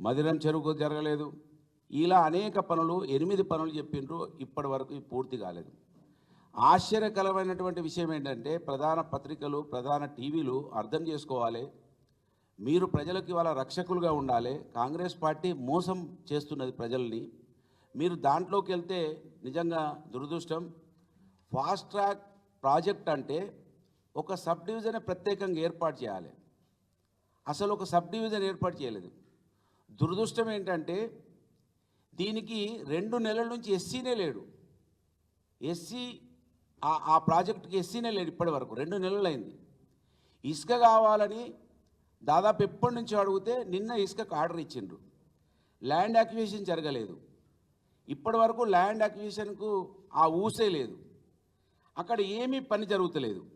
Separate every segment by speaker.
Speaker 1: మదిరం చెరుకు జరగలేదు. ఇలా అనేక పనులు ఎనిమిది పనులు చెప్పిండ్రు. ఇప్పటి వరకు పూర్తి కాలేదు. ఆశ్చర్యకరమైనటువంటి విషయం ఏంటంటే ప్రధాన పత్రికలు ప్రధాన టీవీలు అర్థం చేసుకోవాలి. మీరు ప్రజలకు ఇవాళ రక్షకులుగా ఉండాలి. కాంగ్రెస్ పార్టీ మోసం చేస్తున్నది ప్రజల్ని. మీరు దాంట్లోకి వెళ్తే నిజంగా దురదృష్టం. ఫాస్ట్ ట్రాక్ ప్రాజెక్ట్ అంటే ఒక సబ్ డివిజన్ ప్రత్యేకంగా ఏర్పాటు చేయాలి. అసలు ఒక సబ్ డివిజన్ ఏర్పాటు చేయలేదు. దురదృష్టం ఏంటంటే దీనికి రెండు నెలల నుంచి ఎస్సీనే లేడు. ఎస్సీ ఆ- ఆ ప్రాజెక్టుకి ఎస్సీనే లేడు ఇప్పటి వరకు రెండు నెలలు అయింది ఇసుక కావాలని దాదాపు ఎప్పటి నుంచి అడిగితే నిన్న ఇసుకకు ఆర్డర్ ఇచ్చిండ్రు. ల్యాండ్ అక్విజిషన్ జరగలేదు. ఇప్పటి వరకు ల్యాండ్ అక్విజిషన్కు ఆ ఊసే లేదు. అక్కడ ఏమీ పని జరుగుతలేదు.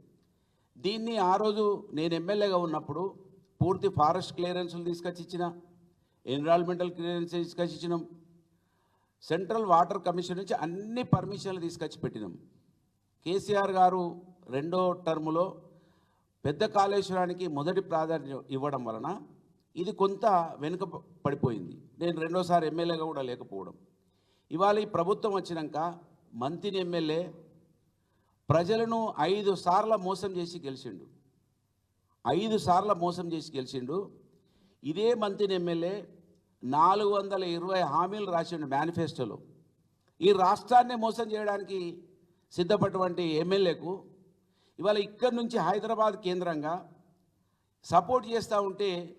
Speaker 1: దీన్ని ఆ రోజు నేను ఎమ్మెల్యేగా ఉన్నప్పుడు పూర్తి ఫారెస్ట్ క్లియరెన్స్లు తీసుకొచ్చి ఇచ్చిన ఎన్విరాన్మెంటల్ క్లియరెన్స్ తీసుకొచ్చి ఇచ్చినాం సెంట్రల్ వాటర్ కమిషన్ నుంచి అన్ని పర్మిషన్లు తీసుకొచ్చి పెట్టినాం. కేసీఆర్ గారు రెండో టర్ములో పెద్ద కాళేశ్వరానికి మొదటి ప్రాధాన్యం ఇవ్వడం వలన ఇది కొంత వెనుక పడిపోయింది నేను రెండోసారి ఎమ్మెల్యేగా కూడా లేకపోవడం. ఇవాళ ఈ ప్రభుత్వం వచ్చినాక మంత్రిని ఎమ్మెల్యే ప్రజలను ఐదు సార్ల మోసం చేసి గెలిచిండు. ఐదు సార్ల మోసం చేసి గెలిచిండు. ఇదే మంత్రిని ఎమ్మెల్యే నాలుగు వందల ఇరవై హామీలు రాసిండు మేనిఫెస్టోలో. ఈ రాష్ట్రాన్ని మోసం చేయడానికి సిద్ధపడినటువంటి ఎమ్మెల్యేకు ఇవాళ ఇక్కడి నుంచి హైదరాబాద్ కేంద్రంగా సపోర్ట్ చేస్తూ ఉంటే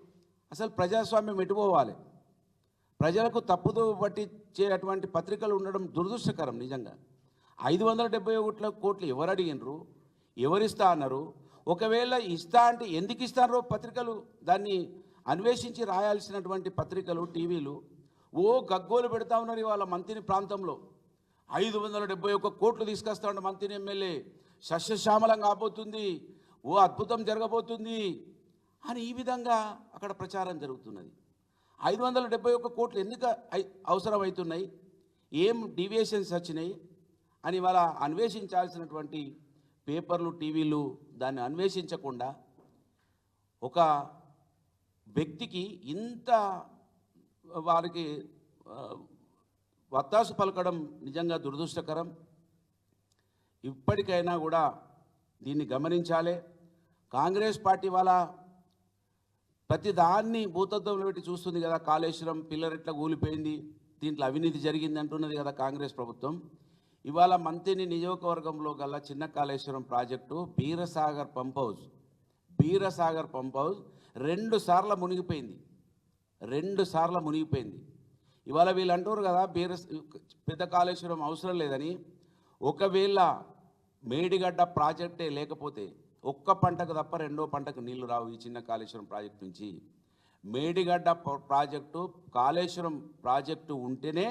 Speaker 1: అసలు ప్రజాస్వామ్యం ఎటుపోవాలి ప్రజలకు తప్పుదో పట్టించేటువంటి పత్రికలు ఉండడం దురదృష్టకరం నిజంగా. ఐదు వందల డెబ్బై ఒకటి కోట్లు ఎవరు అడిగినరు? ఎవరిస్తా అన్నారు? ఒకవేళ ఇస్తా అంటే ఎందుకు ఇస్తారో పత్రికలు దాన్ని అన్వేషించి రాయాల్సినటువంటి పత్రికలు టీవీలు ఓ గగ్గోలు పెడతా ఉన్నారు ఇవాళ మంత్రిని ప్రాంతంలో. ఐదు వందల డెబ్బై ఒక్క కోట్లు తీసుకొస్తా ఉండే మంత్రిని ఎమ్మెల్యే. సస్యశ్యామలం కాబోతుంది. ఓ అద్భుతం జరగబోతుంది. అని ఈ విధంగా అక్కడ ప్రచారం జరుగుతున్నది. ఐదు వందల డెబ్బై ఒక్క కోట్లు ఎందుకు అవసరమవుతున్నాయి? ఏం డీవియేషన్స్ వచ్చినాయి? అని వాళ్ళ అన్వేషించాల్సినటువంటి పేపర్లు టీవీలు దాన్ని అన్వేషించకుండా ఒక వ్యక్తికి ఇంత వారికి ఆ, వత్తాసు పలకడం నిజంగా దురదృష్టకరం. ఇప్పటికైనా కూడా దీన్ని గమనించాలి. కాంగ్రెస్ పార్టీ వాళ్ళ ప్రతి దాన్ని భూతత్వంలో పెట్టి చూస్తుంది కదా కాళేశ్వరం పిల్లర్ ఎట్లా కూలిపోయింది దీంట్లో అవినీతి జరిగింది అంటున్నది కదా కాంగ్రెస్ ప్రభుత్వం. ఇవాళ మంత్రిని నియోజకవర్గంలో గల చిన్న Kaleshwaram project Beerasagar pump house Beerasagar pump house రెండు సార్లు మునిగిపోయింది. రెండు సార్లు మునిగిపోయింది. ఇవాళ వీళ్ళు అంటారు కదా బీర పెద్ద కాళేశ్వరం అవసరం లేదని. ఒకవేళ మేడిగడ్డ ప్రాజెక్టే లేకపోతే ఒక్క పంటకు తప్ప రెండో పంటకు నీళ్ళు రావు ఈ చిన్న కాళేశ్వరం ప్రాజెక్టు నుంచి. మేడిగడ్డ ప్రాజెక్టు కాళేశ్వరం ప్రాజెక్టు ఉంటేనే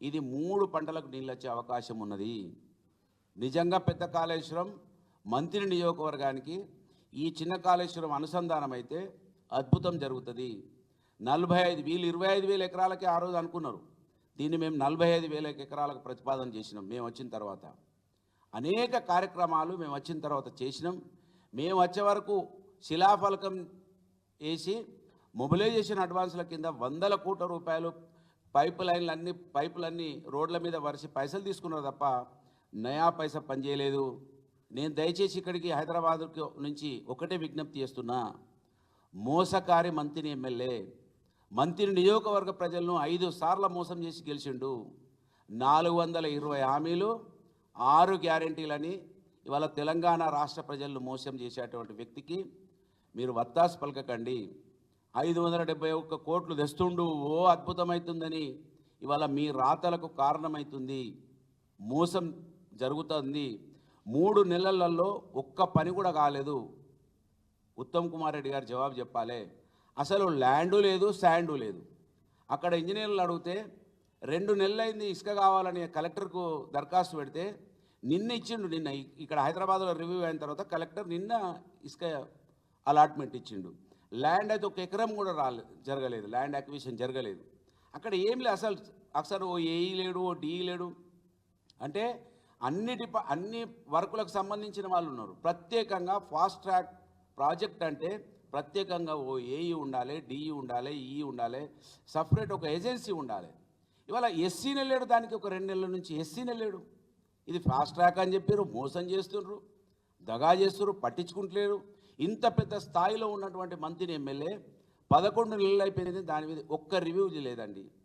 Speaker 1: ఇది మూడు పంటలకు నీళ్ళు వచ్చే అవకాశం ఉన్నది. నిజంగా పెద్ద కాళేశ్వరం మంత్రి నియోజకవర్గానికి ఈ చిన్న కాళేశ్వరం అనుసంధానం అయితే అద్భుతం జరుగుతుంది. నలభై ఐదు వీళ్ళు ఇరవై ఐదు వేల ఎకరాలకే ఆ రోజు అనుకున్నారు. దీన్ని మేము నలభై ఐదు వేల ఎకరాలకు ప్రతిపాదన చేసినాం మేము వచ్చిన తర్వాత. అనేక కార్యక్రమాలు మేము వచ్చిన తర్వాత చేసినాం. మేము వచ్చే వరకు శిలాఫలకం వేసి మొబిలైజేషన్ అడ్వాన్స్ల కింద వందల కోట్ల రూపాయలు పైప్ లైన్లు అన్ని పైపులన్నీ రోడ్ల మీద వరిసి పైసలు తీసుకున్నారు తప్ప నయా పైసా పనిచేయలేదు. నేను దయచేసి ఇక్కడికి హైదరాబాద్ నుంచి ఒకటే విజ్ఞప్తి చేస్తున్నా. మోసకారి మంత్రిని ఎమ్మెల్యే మంత్రి నియోజకవర్గ ప్రజలను ఐదు సార్లు మోసం చేసి గెలిచిండు. నాలుగు వందల ఇరవై హామీలు ఆరు గ్యారంటీలని ఇవాళ తెలంగాణ రాష్ట్ర ప్రజలను మోసం చేసేటువంటి వ్యక్తికి మీరు వత్తాసు పలకకండి. ఐదు వందల డెబ్బై ఒక్క కోట్లు తెస్తుండు. ఓ అద్భుతమవుతుందని ఇవాళ మీ రాతలకు కారణమవుతుంది మోసం జరుగుతుంది. మూడు నెలలలో ఒక్క పని కూడా కాలేదు. ఉత్తమ్ కుమార్ రెడ్డి గారు జవాబు చెప్పాలి. అసలు ల్యాండు లేదు శాండు లేదు. అక్కడ ఇంజనీర్లు అడిగితే రెండు నెలలైంది ఇసుక కావాలని కలెక్టర్కు దరఖాస్తు పెడితే నిన్న ఇచ్చిండు నిన్న ఇక్కడ హైదరాబాద్లో రివ్యూ అయిన తర్వాత కలెక్టర్ నిన్న ఇసుక అలాట్మెంట్ ఇచ్చిండు. ల్యాండ్ అయితే ఒక ఎకరం కూడా రాలే జరగలేదు. ల్యాండ్ అక్విజిషన్ జరగలేదు. అక్కడ ఏం లేదు అసలు అసలు ఓ ఏఈ లేడు ఓ డిఈ లేడు. అంటే అన్ని డిపా అన్ని వర్కులకు సంబంధించిన వాళ్ళు ఉన్నారు. ప్రత్యేకంగా ఫాస్ట్ ట్రాక్ ప్రాజెక్ట్ అంటే ప్రత్యేకంగా ఓ ఏఈ ఉండాలి డిఈ ఉండాలి ఈ ఉండాలి సపరేట్ ఒక ఏజెన్సీ ఉండాలి. ఇవాళ ఎస్సీ నెల్లేడు దానికి ఒక రెండు నెలల నుంచి ఎస్సీ నెల్లేడు. ఇది ఫాస్ట్ ట్రాక్ అని చెప్పారు మోసం చేస్తుండ్రు దగా చేస్తున్నారు పట్టించుకుంటలేరు. ఇంత పెద్ద స్థాయిలో ఉన్నటువంటి మంత్రిని ఎమ్మెల్యే పదకొండు నెలలు అయిపోయింది దాని మీద ఒక్క రివ్యూ లేదండి